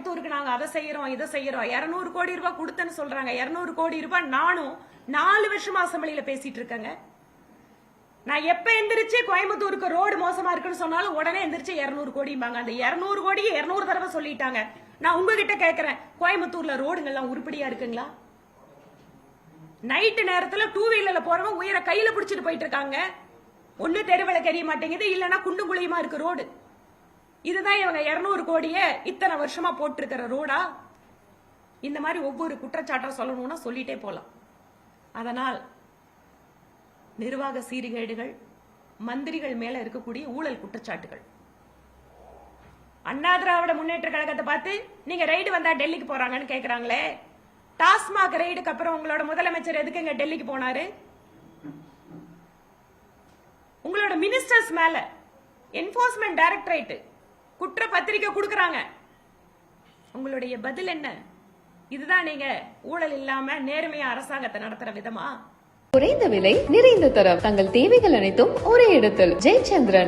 கோயம்புத்தூருக்கு நாங்கள் அதை செய்யறோம் இதை செய்யறோம். இரநூறு கோடி ரூபாய் கொடுத்தேன்னு சொல்றாங்க. இரநூறு கோடி ரூபாய் நானும் நாலு வருஷமா அசம்பிளியில பேசிட்டு இருக்கேங்க. நான் எப்ப எந்திரிச்சு கோயம்புத்தூருக்கு ரோடு மோசமா இருக்குன்னு சொன்னாலும் உடனே எந்திரிச்சு இருநூறு கோடிம்பாங்க. அந்த இருநூறு கோடி இருநூறு தடவை சொல்லிட்டாங்க. நான் உங்ககிட்ட கேக்குறேன் கோயம்புத்தூர்ல ரோடுங்கெல்லாம் உருப்படியா இருக்குங்களா? நைட்டு நேரத்துல டூ வீலர்ல போறவங்க உயிரை கையில பிடிச்சிட்டு போயிட்டு இருக்காங்க. ஒண்ணு தெருவில தெரிய மாட்டேங்குது இல்லைன்னா குண்டு குழியுமா இருக்கு ரோடு? இதுதான் இவங்க இருநூறு கோடியே இத்தனை வருஷமா போட்டிருக்கிற ரோடா இந்த மாதிரி ஒவ்வொரு குற்றச்சாட்டா சொல்லணும்னா சொல்லிட்டே போலாம். அதனால் நிர்வாக சீர்கேடுகள் மந்திரிகள் மேல இருக்கக்கூடிய ஊழல் குற்றச்சாட்டுகள். அண்ணா திராவிட முன்னேற்ற கழகத்தை பார்த்து நீங்க ரைடு வந்தா டெல்லிக்கு போறாங்கன்னு கேக்குறாங்களே. டாஸ்மாக் ரைடுக்கு அப்புறம் உங்களோட முதலமைச்சர் எதுக்குங்க டெல்லிக்கு போனாரு? உங்களோட மினிஸ்டர்ஸ் மேல என்போர்ஸ்மெண்ட் டைரக்டரேட் குற்ற பத்திரிக்கை கொடுக்கறாங்க. உங்களுடைய பதில் என்ன? இதுதான் நீங்க ஊழல் இல்லாம நேர்மையா அரசாங்கத்தை நடத்துற விதமா? குறைந்த விலை நிறைந்த தரம். தங்கள் தேவைகள் அனைத்தும் ஒரே இடத்தில். ஜெயச்சந்திரன்.